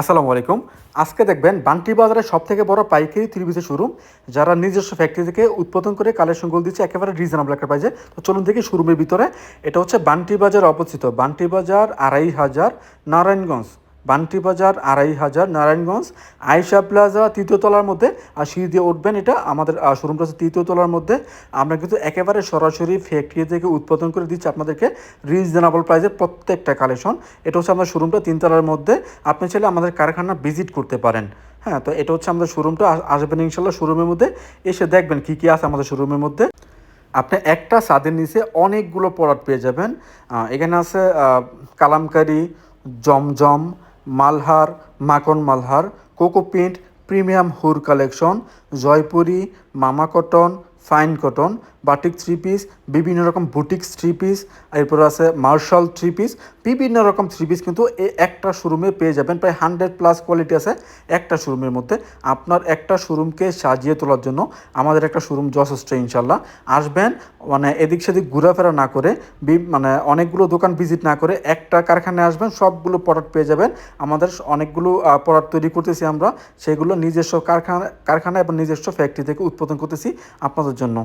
আসসালামু আলাইকুম। আজকে দেখবেন বান্টি বাজারের সব থেকে বড় পাইকারি ত্রিভুজের শোরুম, যারা নিজস্ব ফ্যাক্টরি থেকে উৎপাদন করে কালেকশনগুলো দিচ্ছে একেবারে রিজনেবল একটা প্রাইজে তো চলুন দেখি শোরুমের ভিতরে। এটা হচ্ছে বান্টি বাজার অবস্থিত। বান্টি বাজার আড়াই হাজার নারায়ণগঞ্জ। বান্টি বাজার আড়াই হাজার নারায়ণগঞ্জ আয়সা প্লাজা তৃতীয় তলার মধ্যে। আর সিঁড়ি দিয়ে উঠবেন, এটা আমাদের শোরুমটা হচ্ছে তৃতীয় তলার মধ্যে। আমরা কিন্তু একেবারে সরাসরি ফ্যাক্টরি থেকে উৎপাদন করে দিচ্ছি আপনাদেরকে রিজনেবল প্রাইসের প্রত্যেকটা কালেকশন এটা হচ্ছে আমাদের শোরুমটা তিনতলার মধ্যে। আপনি চাইলে আমাদের কারখানা ভিজিট করতে পারেন। হ্যাঁ তো এটা হচ্ছে আমাদের শোরুমটা আস- আসবেন ইনশাল্লাহ শোরুমের মধ্যে। এসে দেখবেন কী কী আছে আমাদের শোরুমের মধ্যে। আপনি একটা ছাদের নিচে অনেকগুলো প্রোডাক্ট পেয়ে যাবেন। এখানে আছে কালামকারি, জমজম মালহার মাখন মালহার কোকোপিন্ট প্রিমিয়াম হুর কালেকশন জয়পুরি মামা cotton fine cotton batik three piece বিভিন্ন রকম বুটিক্স থ্রি পিস এরপর আছে মার্শাল থ্রি পিস বিভিন্ন রকম থ্রি পিস কিন্তু এই একটা শোরুমে পেয়ে যাবেন। প্রায় হান্ড্রেড প্লাস কোয়ালিটি আছে একটা শোরুমের মধ্যে। আপনার একটা শোরুমকে সাজিয়ে তোলার জন্য আমাদের একটা শোরুম যথেষ্ট ইনশাল্লাহ আসবেন মানে এদিক সেদিক ঘোরাফেরা না করে মানে অনেকগুলো দোকান ভিজিট না করে একটা কারখানায় আসবেন, সবগুলো প্রোডাক্ট পেয়ে যাবেন। আমাদের অনেকগুলো প্রোডাক্ট তৈরি করতেছি আমরা, সেগুলো নিজস্ব কারখানা কারখানা এবং নিজস্ব ফ্যাক্টরি থেকে উৎপাদন করতেছি আপনাদের জন্য।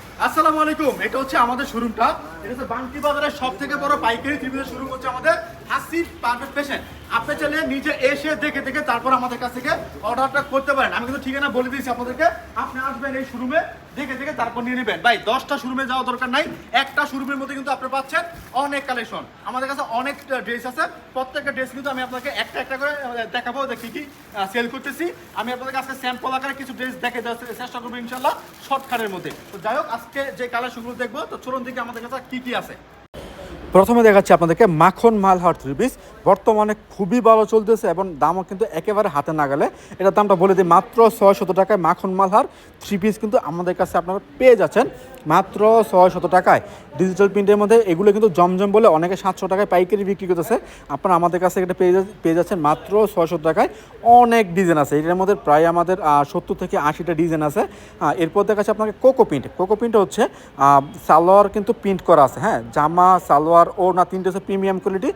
আসসালামু আলাইকুম, এটা হচ্ছে আমাদের শোরুমটা। এটা হচ্ছে বাংকি বাজারের সব থেকে বড় পাইকারি ত্রিভুজের শোরুম হচ্ছে আমাদের হাসিফ পারফেক্ট ফ্যাশন। আপনি চাইলে নিজে এসে দেখে দেখে তারপর আমাদের কাছ থেকে অর্ডারটা করতে পারেন। আমি কিন্তু ঠিকানা বলে দিয়েছি আপনাদেরকে। আপনি আসবেন এই শোরুমে দেখে দেখে তারপর নিয়ে নেবেন। ভাই, দশটা শোরুমে যাওয়া দরকার নাই। একটা শোরুমের মধ্যে কিন্তু আপনি পাচ্ছেন অনেক কালেকশন আমাদের কাছে অনেক ড্রেস আছে। প্রত্যেকটা ড্রেস কিন্তু আমি আপনাকে একটা একটা করে দেখাবো যে কি কি সেল করতেছি। আমি আপনাদের কাছে স্যাম্পল আকারে কিছু ড্রেস দেখে দেওয়ার চেষ্টা করব ইনশাল্লাহ শর্টকাটের মধ্যে। তো যাই হোক, আজকে যে কালেকশনগুলো দেখব, তো চলুন দিকে আমাদের কাছে কি কি আছে। প্রথমে দেখাচ্ছি আপনাদেরকে মাখন মালহার থ্রি পিস বর্তমানে খুবই ভালো চলতেছে এবং দামও কিন্তু একেবারে হাতে না গেলে। এটার দামটা বলে দিই, মাত্র ছয় শত টাকায় মাখন মালহার থ্রি পিস কিন্তু আমাদের কাছে আপনারা পেয়ে যাচ্ছেন। মাত্র ছয় শত টাকায় ডিজিটাল প্রিন্টের মধ্যে এগুলো কিন্তু জমজম বলে অনেকে সাতশো টাকায় পাইকারি বিক্রি করতেছে। আপনারা আমাদের কাছে এটা পেয়ে পেয়ে যাচ্ছেন মাত্র ছয়শো টাকায়। অনেক ডিজাইন আছে। এটার মধ্যে প্রায় আমাদের সত্তর থেকে আশিটা ডিজাইন আছে। এরপর দেখাচ্ছে আপনাকে কোকো প্রিন্ট কোকো প্রিন্ট হচ্ছে সালোয়ার কিন্তু প্রিন্ট করা আছে। হ্যাঁ জামা, সালোয়ার ও না, তিনটে হচ্ছে প্রিমিয়াম কোয়ালিটি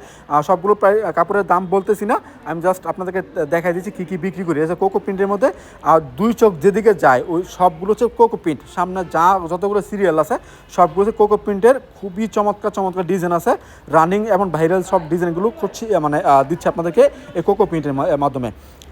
সবগুলো প্রায় কাপড়ের দাম বলতেছি না। আমি জাস্ট আপনাদেরকে দেখাই দিচ্ছি কী কী বিক্রি করি। আছে কোকো প্রিন্টের মধ্যে, আর দুই চোখ যেদিকে যায়, ওই সবগুলো হচ্ছে কোকো প্রিন্ট সামনে যা, যতগুলো সিরিয়াল আছে, সবগুলো হচ্ছে কোকো প্রিন্টের খুবই চমৎকার চমৎকার ডিজাইন আছে। রানিং এবং ভাইরাল সব ডিজাইনগুলো করছি মানে দিচ্ছে আপনাদেরকে এই কোকো প্রিন্টের মাধ্যমে।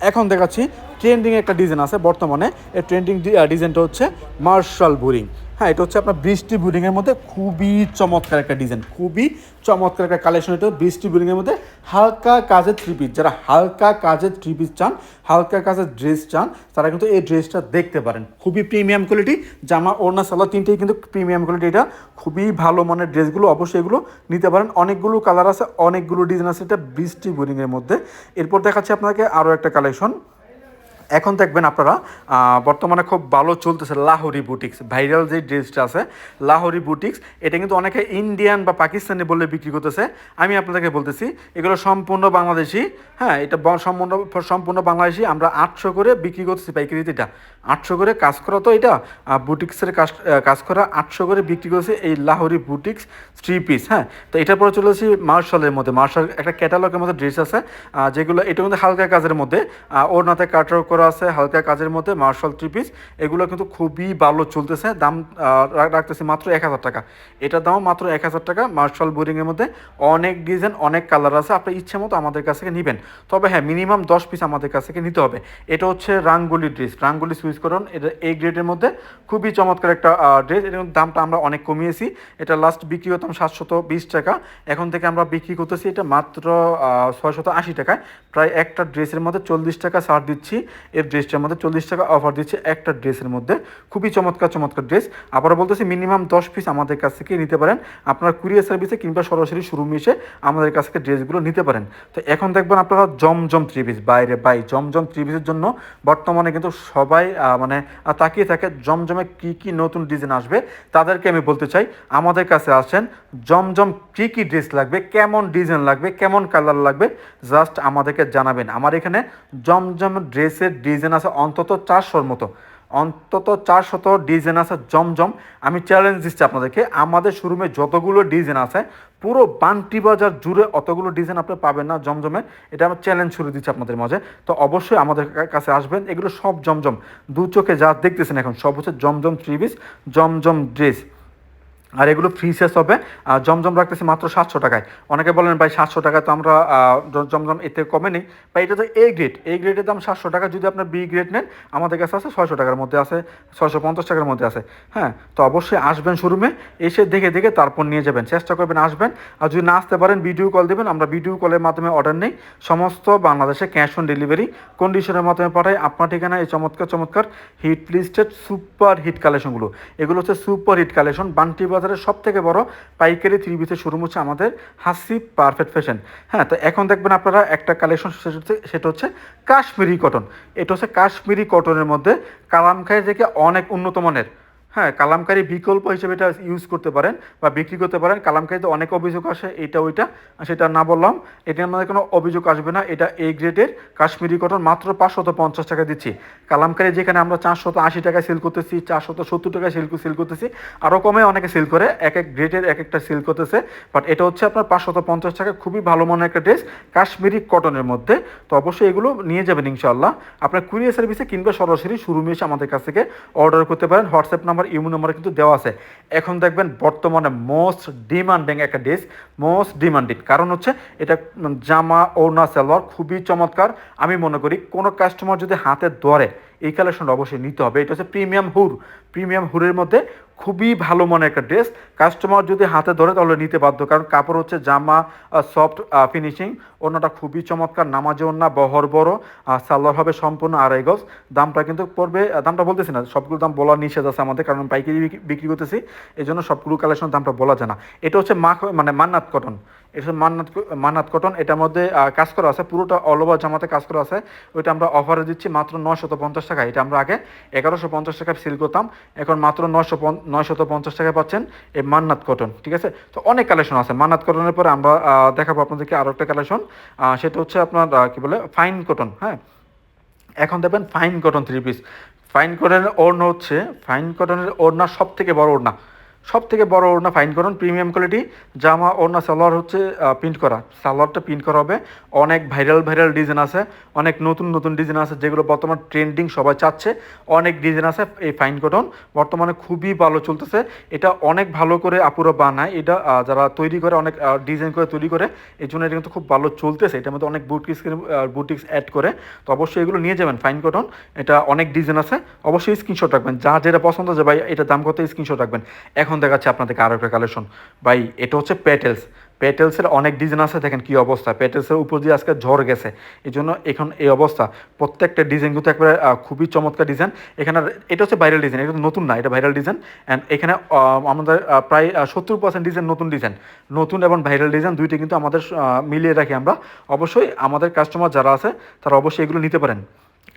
এখন দেখাচ্ছি ট্রেন্ডিং একটা ডিজাইন আছে বর্তমানে। এই ট্রেন্ডিং ডিজাইনটা হচ্ছে মার্শাল বোরিং হ্যাঁ এটা হচ্ছে আপনার বৃষ্টি বোরিংয়ের মধ্যে খুবই চমৎকার একটা ডিজাইন খুবই চমৎকার একটা কালেকশন এটা বৃষ্টি বোরিংয়ের মধ্যে হালকা কাজের থ্রি পিস যারা হালকা কাজের থ্রি পিস চান, হালকা কাজের ড্রেস চান, তারা কিন্তু এই ড্রেসটা দেখতে পারেন। খুবই প্রিমিয়াম কোয়ালিটি জামা, ওড়না, সালোয়ার তিনটেই কিন্তু প্রিমিয়াম কোয়ালিটি এটা খুবই ভালো মানের ড্রেসগুলো অবশ্যই এগুলো নিতে পারেন। অনেকগুলো কালার আছে, অনেকগুলো ডিজাইন আছে এটা বৃষ্টি বোরিংয়ের মধ্যে। এরপর দেখাচ্ছি আপনাকে আরও একটা কালেকশন এখন দেখবেন আপনারা বর্তমানে খুব ভালো চলতেছে লাহোরি বুটিক্স ভাইরাল যে ড্রেসটা আছে, লাহোরি বুটিক্স এটা কিন্তু অনেকে ইন্ডিয়ান বা পাকিস্তানি বলে বিক্রি করতেছে। আমি আপনাদেরকে বলতেছি, এগুলো সম্পূর্ণ বাংলাদেশি হ্যাঁ এটা সম্পূর্ণ সম্পূর্ণ বাংলাদেশি। আমরা আটশো করে বিক্রি করতেছি পাইকারিতে এটা। আটশো করে কাজ করা তো এটা বুটিক্সের কাজ কাজ করা আটশো করে বিক্রি করছে এই লাহোরি বুটিক্স থ্রি পিস হ্যাঁ? তো এটার পরে চলে আসি মার্শালের মধ্যে। মার্শাল একটা ক্যাটালগের মধ্যে ড্রেস আছে যেগুলো এটার মধ্যে হালকা কাজের মধ্যে ওর ওড়নাতে কাটার করা আছে হালকা কাজের মধ্যে মার্শাল থ্রি পিস। এগুলো কিন্তু খুবই ভালো চলতেছে, দাম রাখতেছে মাত্র এক হাজার টাকা। এটার দাম মাত্র এক হাজার টাকা, মার্শাল বোরিংয়ের মধ্যে অনেক ডিজাইন অনেক কালার আছে, আপনার ইচ্ছে মতো আমাদের কাছ থেকে নেবেন। তবে হ্যাঁ মিনিমাম দশ পিস আমাদের কাছ থেকে নিতে হবে। এটা হচ্ছে রাঙ্গুলি ড্রেস রাঙ্গুলি সুইচ করুন। এটা এই গ্রেডের মধ্যে। খুবই চমৎকার একটা ড্রেস এর দামটা আমরা অনেক কমিয়েছি। এটা লাস্ট বিক্রি হতাম সাতশত বিশ টাকা। এখন থেকে আমরা বিক্রি করতেছি এটা মাত্র ছয়শত আশি টাকায়। প্রায় একটা ড্রেসের মধ্যে চল্লিশ টাকা ছাড় দিচ্ছি। এর ড্রেসটার মধ্যে চল্লিশ টাকা অফার দিচ্ছি একটা ড্রেসের মধ্যে। খুবই চমৎকার চমৎকার ড্রেস আবারও বলতেছি মিনিমাম দশ পিস আমাদের কাছ থেকে নিতে পারেন। আপনার কুরিয়ার সার্ভিসে কিংবা সরাসরি শোরুমে এসে আমাদের কাছ থেকে ড্রেসগুলো নিতে পারেন। তো এখন দেখবেন আপনারা জমজম থ্রি পিস বাইরে, বাই, জমজম থ্রি পিসের জন্য বর্তমানে কিন্তু সবাই মানে তাকিয়ে থাকে জমজমে কি কি নতুন ডিজাইন আসবে। তাদেরকে আমি বলতে চাই, আমাদের কাছে আসেন জমজম কি কি ড্রেস লাগবে, কেমন ডিজাইন লাগবে, কেমন কালার লাগবে, জাস্ট আমাদেরকে জানাবেন। আমার এখানে জমজম ড্রেসের ডিজাইন আছে অন্তত চারশোর মতো। অন্তত চার শত ডিজাইন আছে, জমজম। আমি চ্যালেঞ্জ দিচ্ছি আপনাদেরকে। আমাদের শোরুমে যতগুলো ডিজাইন আছে, পুরো বান্টি বাজার জুড়ে অতগুলো ডিজাইন আপনি পাবেন না জমজমে। এটা আমার চ্যালেঞ্জ শুরু দিচ্ছি আপনাদের মাঝে। তো অবশ্যই আমাদের কাছে আসবেন। এগুলো সব জমজম। দু চোখে যা দেখতেছেন এখন, সব হচ্ছে Zamzam three piece Zamzam dress আর এগুলো ফ্রি শেষ হবে। জমজম রাখতেছি মাত্র সাতশো টাকায়। অনেকে বলেন, ভাই, সাতশো টাকা তো আমরা জমজম এতে কমে নেই। বা এটা তো এ গ্রেড এ গ্রেডের দাম সাতশো টাকা। যদি আপনার বি গ্রেড নেন, আমাদের কাছে আছে ছয়শো টাকার মধ্যে আছে, ছয়শো পঞ্চাশ টাকার মধ্যে আছে। হ্যাঁ তো অবশ্যই আসবেন শোরুমে, এসে দেখে দেখে তারপর নিয়ে যাবেন। চেষ্টা করবেন আসবেন। আর যদি না আসতে পারেন ভিডিও কল দেবেন। আমরা ভিডিও কলের মাধ্যমে অর্ডার নেই। সমস্ত বাংলাদেশে ক্যাশ অন ডেলিভারি কন্ডিশনের মাধ্যমে পাঠাই। আপনার ঠিকানা এই চমৎকার চমৎকার হিট লিস্টেড সুপার হিট কালেকশনগুলো এগুলো হচ্ছে সুপার হিট কালেকশন বান্টি বাজারের সব থেকে বড় পাইকারি থ্রি পিসের শোরুম হচ্ছে আমাদের হাসি পারফেক্ট ফ্যাশন হ্যাঁ তো এখন দেখবেন আপনারা একটা কালেকশন সেটা হচ্ছে কাশ্মীরি কটন এটা হচ্ছে কাশ্মীরি কটনের মধ্যে কালামখাই থেকে অনেক উন্নত মানের হ্যাঁ কালামকারি বিকল্প হিসেবে এটা ইউজ করতে পারেন বা বিক্রি করতে পারেন। কালামকারিতে অনেক অভিযোগ আসে, এটা ওইটা, সেটা না বললাম। এটার মধ্যে কোনো অভিযোগ আসবে না। এটা এই গ্রেডের কাশ্মীরি কটন মাত্র পাঁচশত পঞ্চাশ টাকা দিচ্ছি। কালামকারি যেখানে আমরা চারশত আশি টাকায় সেল করতেছি, চারশত সত্তর টাকায় সেল সেল করতেছি আরও কমে অনেকে সেল করে, এক এক গ্রেডের এক একটা সেল করতেছে। বাট এটা হচ্ছে আপনার পাঁচশত পঞ্চাশ টাকা, খুবই ভালো মানের একটা ড্রেস কাশ্মীরি কটনের মধ্যে। তো অবশ্যই এগুলো নিয়ে যাবেন ইনশাল্লাহ আপনার কুরিয়ার সার্ভিসে কিংবা সরাসরি শোরুমে এসে আমাদের কাছ থেকে অর্ডার করতে পারেন। হোয়াটসঅ্যাপ নাম্বার ইমো নাম্বার কিন্তু দেওয়া আছে। এখন দেখবেন বর্তমানে মোস্ট ডিমান্ডিং একটা ড্রেস মোস্ট ডিমান্ডিং কারণ হচ্ছে এটা জামা, ওড়না, সালোয়ার খুবই চমৎকার। আমি মনে করি কোনো কাস্টমার যদি হাতে ধরে, এই কালেকশনটা অবশ্যই নিতে হবে। এটা হচ্ছে প্রিমিয়াম হুর। প্রিমিয়াম হুরের মধ্যে খুবই ভালো মানের একটা ড্রেস। কাস্টমার যদি হাতে ধরে তাহলে নিতে বাধ্য, কারণ কাপড় হচ্ছে জামা সফট ফিনিশিং ওনাটা খুবই চমৎকার নামাজে ওনা বহর বড়, আর সালোয়ার হবে সম্পূর্ণ আড়াই গজ। দামটা কিন্তু পড়বে দামটা বলতেছি না, সবগুলো দাম বলা নিষেধ আছে আমাদের, কারণ পাইকারি বিক্রি- করতেছি এই জন্য সবগুলো কালেকশন দামটা বলা যায় না। এটা হচ্ছে মাখ মানে মান্নাত কটন এটা মান্নাত মান্নাত কটন এটার মধ্যে কাজ করা আছে, পুরোটা অল ওভার জামাতে কাজ করা আছে। ওইটা আমরা অফারে দিচ্ছি মাত্র নয়শত পঞ্চাশ টাকা। এটা আমরা আগে এগারোশো পঞ্চাশ টাকায় সেল করতাম, এখন মাত্র নয়শো নয়শত পঞ্চাশ টাকা পাচ্ছেন এই মান্নাত কটন ঠিক আছে? তো অনেক কালেকশন আছে। মান্নাত কটনের পরে আমরা দেখাবো আপনাদেরকে আরও একটা কালেকশন সেটা হচ্ছে আপনার কী কি বলে ফাইন কটন হ্যাঁ? এখন দেখবেন fine cotton three piece fine কটনের ওড়না হচ্ছে ফাইন কটনের ওড়না সব থেকে বড় ওড়না। সব থেকে বড় ওড়না ফাইন কটন প্রিমিয়াম কোয়ালিটি জামা, ওড়না, সালোয়ার হচ্ছে প্রিন্ট করা। সালোয়ারটা প্রিন্ট করা হবে। অনেক ভাইরাল ভাইরাল ডিজাইন আছে, অনেক নতুন নতুন ডিজাইন আছে, যেগুলো বর্তমান ট্রেন্ডিং সবাই চাচ্ছে। অনেক ডিজাইন আছে এই ফাইন কটন বর্তমানে খুবই ভালো চলতেছে। এটা অনেক ভালো করে আপুরা বানায়। এটা যারা তৈরি করে, অনেক ডিজাইন করে, তৈরি করে, এই জন্য এটা কিন্তু খুব ভালো চলতেছে। এটার মধ্যে অনেক বুটিক্স বুটিক্স অ্যাড করে। তো অবশ্যই এগুলো নিয়ে যাবেন ফাইন কটন এটা অনেক ডিজাইন আছে। অবশ্যই স্ক্রিনশট রাখবেন। যা যেটা পছন্দ যে ভাই এটা দাম কত স্ক্রিনশট রাখবেন। এখন দেখাচ্ছে আপনাদেরকে আরও একটা কালেকশন ভাই, এটা হচ্ছে প্যাটেলস পেটেলসের অনেক ডিজাইন আছে, দেখেন কি অবস্থা। প্যাটেলসের উপর দিয়ে আজকে ঝড় গেছে। এই জন্য এখন এই অবস্থা। প্রত্যেকটা ডিজাইন কিন্তু একবারে খুবই চমৎকার ডিজাইন এখানে এটা হচ্ছে ভাইরাল ডিজাইন এটা নতুন না, এটা ভাইরাল ডিজাইন অ্যান্ড এখানে আমাদের প্রায় সত্তর পার্সেন্ট ডিজাইন নতুন ডিজাইন নতুন এবং ভাইরাল ডিজাইন দুইটি কিন্তু আমাদের মিলিয়ে রাখি আমরা। অবশ্যই আমাদের কাস্টমার যারা আছে, তারা অবশ্যই এগুলো নিতে পারেন।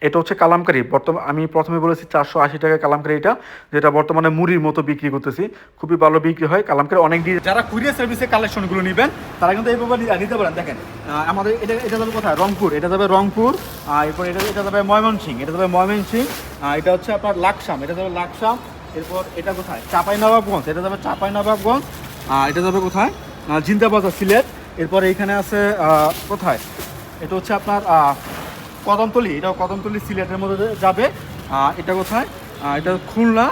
এটা হচ্ছে কালামকারি। বর্তমানে আমি প্রথমে বলেছি চারশো আশি টাকা কালামকারি এটা যেটা বর্তমানে মুড়ির মতো বিক্রি করতেছি। খুবই ভালো বিক্রি হয়। কালামকারি অনেক যারা কুরিয়ার সার্ভিসে কালেকশনগুলো নেবেন তারা কিন্তু এইভাবে নিতে পারেন। দেখেন আমাদের এটা এটা যাবে কোথায়? রংপুর। এটা যাবে রংপুর এরপর এটা এটা যাবে ময়মনসিং এটা যাবে ময়মনসিং এটা হচ্ছে আপনার লাকসাম। এটা যাবে লাকসাম। এরপর এটা কোথায়? চাপাই নবাবগঞ্জ এটা যাবে চাপাই নবাবগঞ্জ আহ, এটা যাবে কোথায়? জিন্দাবাজার সিলেট। এরপর এইখানে আছে কোথায়? এটা হচ্ছে আপনার কদমতলি এটা কদমতলি সিলেটের মধ্যে যাবে এটা কোথায়? এটা খুলনা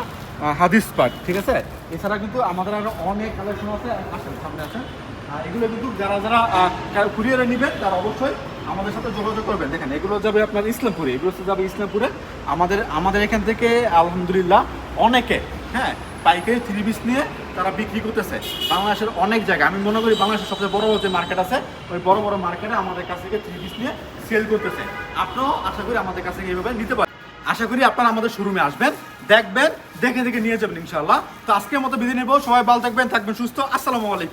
হাদিস পার্ক ঠিক আছে? এছাড়া কিন্তু আমাদের আরও অনেক কালেকশন আছে আসেন সামনে আহ, এগুলো কিন্তু যারা যারা কুরিয়ারে নেবেন তারা অবশ্যই আমাদের সাথে যোগাযোগ করবেন। দেখেন এগুলো যাবে আপনার ইসলামপুরে এগুলো যাবে ইসলামপুরে। আমাদের আমাদের এখান থেকে আলহামদুলিল্লাহ অনেকে হ্যাঁ পাইকারি থ্রি পিস নিয়ে তারা বিক্রি করতেছে। বাংলাদেশের অনেক জায়গা আমি মনে করি বাংলাদেশের সবচেয়ে বড় যে মার্কেট আছে, ওই বড় বড় মার্কেটে আমাদের কাছ থেকে থ্রি পিস নিয়ে সেল করতেছে। আপনারাও আশা করি আমাদের কাছ থেকে এইভাবে নিতে পারেন। আশা করি আপনারা আমাদের শোরুমে আসবেন, দেখবেন, দেখে দেখে নিয়ে যাবেন ইনশাল্লাহ তো আজকের মতো বিদায় নেব। সবাই ভালো থাকবেন থাকবেন সুস্থ। আসসালামু আলাইকুম।